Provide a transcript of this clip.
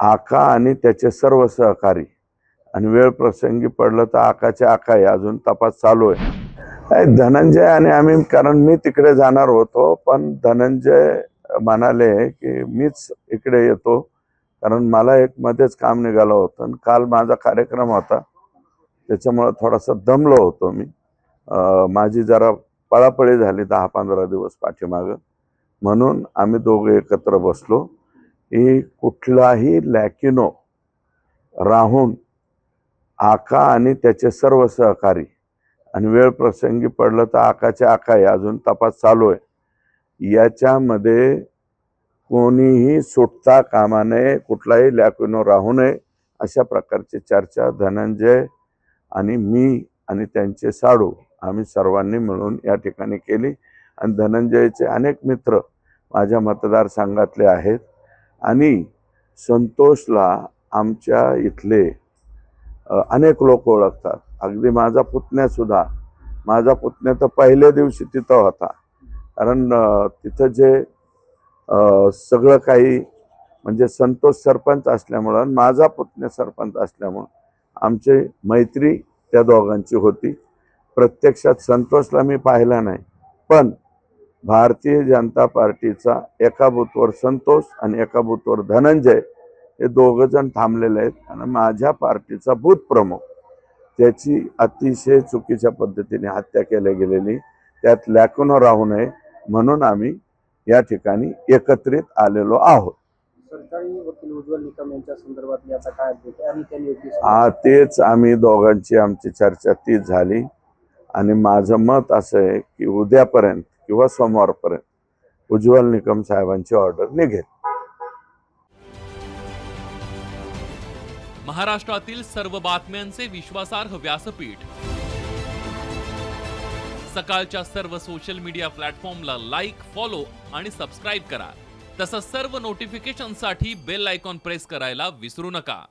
आका आणि त्याचे सर्व सहकारी. आणि वेळ प्रसंगी पडलं तर आकाचे आका आहे. अजून तपास चालू आहे. धनंजय आणि आम्ही कारण मी तिकडे जाणार होतो पण धनंजय म्हणाले की मीच इकडे येतो कारण मला एक मध्येच काम निघालं होतं. आणि काल माझा कार्यक्रम होता. त्याच्यामुळं थोडासा दमलो होतो मी. माझी जरा पळापळी झाली दहा पंधरा दिवस पाठीमागं. म्हणून आम्ही दोघे एकत्र बसलो. ही कुठलाही लॅकिनो राहून आका आणि त्याचे सर्व सहकारी आणि वेळ प्रसंगी पडलं तर आकाचे आका आहे. अजून तपास चालू आहे. याच्यामध्ये कोणीही सुटता कामा नये कुठलाही लॅकिनो राहू नये अशा प्रकारची चर्चा धनंजय आणि मी आणि त्यांचे साडू आम्ही सर्वांनी मिळून या ठिकाणी केली. आणि धनंजयचे अनेक मित्र माझ्या मतदारसंघातले आहेत. आणि संतोषला आमच्या इथले अनेक लोक ओळखतात. अगदी माझा पुतण्यासुद्धा माझा पुतण्या तर पहिल्या दिवशी तिथं होता. कारण तिथं जे सगळं काही म्हणजे संतोष सरपंच असल्यामुळं आणि माझा पुतण्या सरपंच असल्यामुळं आमची मैत्री त्या दोघांची होती. प्रत्यक्षात संतोषला मी पाहिला नाही. पण भारतीय जनता पार्टीचा एका बूथवर संतोष आणि एका बूथवर धनंजय हे दोघ जण थांबलेले आहेत. आणि माझ्या पार्टीचा बूथ प्रमुख त्याची अतिशय चुकीच्या पद्धतीने हत्या केली गेलेली त्यात लॅकुनो राहू नये म्हणून आम्ही या ठिकाणी एकत्रित आलेलो आहोत. आ तेच आम्ही दोघांची आमची चर्चा तीच झाली. आणि माझं मत असं आहे की उद्यापर्यंत किंवा सोमवारपर्यंत. उज्ज्वल निकम साहेबांची ऑर्डर निघेल. महाराष्ट्रातील सर्व बातम्यांचे विश्वासार्ह व्यासपीठ. सकाळच्या सर्व सोशल मीडिया प्लॅटफॉर्मला लाईक फॉलो आणि सबस्क्राईब करा. तसंच सर्व नोटिफिकेशनसाठी बेल आयकॉन प्रेस करायला विसरू नका.